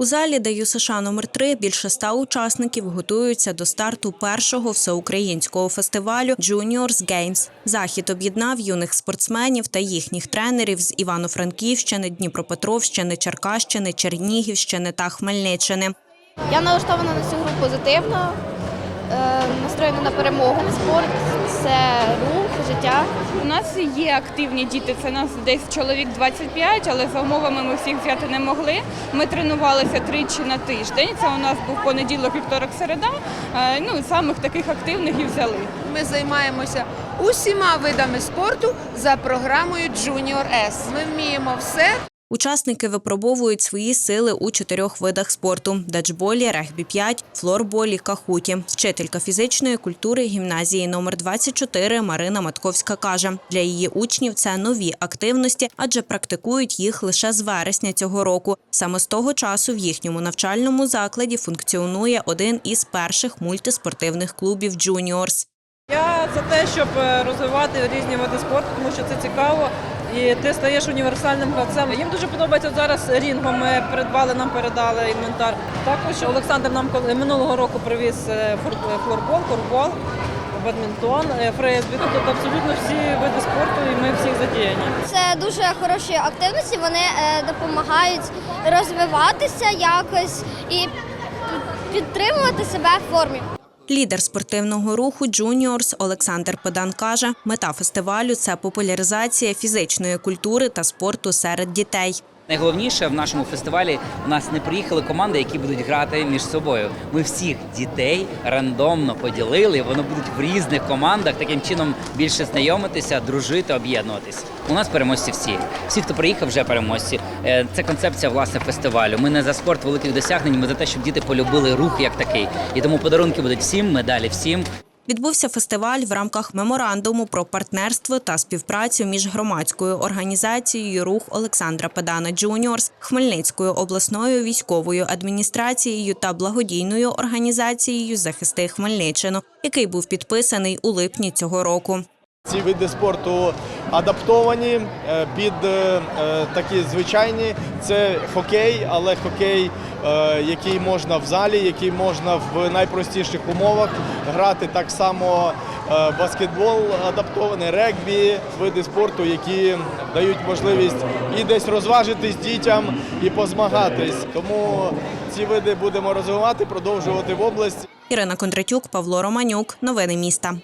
У залі ДЮСШ номер 3 більше ста учасників готуються до старту першого всеукраїнського фестивалю Juniors Games. Захід об'єднав юних спортсменів та їхніх тренерів з Івано-Франківщини, Дніпропетровщини, Черкащини, Чернігівщини та Хмельниччини. Я налаштована на цю гру позитивно, настроєна на перемогу. Спорт це рух, життя. У нас є активні діти, це нас десь чоловік 25, але за умовами ми всіх взяти не могли. Ми тренувалися тричі на тиждень. Це у нас був понеділок, вівторок, середа. Е, Ну, самих таких активних і взяли. Ми займаємося усіма видами спорту за програмою Junior S. Ми вміємо все. Учасники випробовують свої сили у чотирьох видах спорту: даджболі, регбі 5, флорболі, кахуті. Вчителька фізичної культури гімназії номер 24 Марина Матковська каже, для її учнів це нові активності, адже практикують їх лише з вересня цього року. Саме з того часу в їхньому навчальному закладі функціонує один із перших мультиспортивних клубів Juniors. Я за те, щоб е, розвивати різні види спорту, тому що це цікаво. І ти стаєш універсальним гравцем. Їм дуже подобається зараз рінго. Ми придбали, нам передали інвентар. Також Олександр нам минулого року привіз е, фор- е, флорбол, корбол, бадмінтон, е, фризбі. Тобто абсолютно всі види спорту, і ми всіх задіяні. Це дуже хороші активності. Вони е, допомагають розвиватися якось і підтримувати себе в формі. Лідер спортивного руху Juniors Олександр Педан каже, мета фестивалю це популяризація фізичної культури та спорту серед дітей. Найголовніше в нашому фестивалі у нас не приїхали команди, які будуть грати між собою. Ми всіх дітей рандомно поділили. Вони будуть в різних командах, таким чином більше знайомитися, дружити, об'єднуватись. У нас переможці всі. Всі, хто приїхав, вже переможці. Е, Це концепція власне фестивалю. Ми не за спорт великих досягнень, ми за те, щоб діти полюбили рух як такий. І тому подарунки будуть всім, медалі всім. Відбувся фестиваль в рамках меморандуму про партнерство та співпрацю між громадською організацією Рух Олександра Педана Джуніорс, Хмельницькою обласною військовою адміністрацією та благодійною організацією Захисти Хмельниччину, який був підписаний у липні цього року. Ці види спорту адаптовані е, під е, е, такі звичайні. Це хокей, але хокей, який можна в залі, який можна в найпростіших умовах грати. Так само баскетбол адаптований, регбі, види спорту, які дають можливість і десь розважитись дітям, і позмагатись. Тому ці види будемо розвивати, продовжувати в області. Ірина Кондратюк, Павло Романюк. Новини міста.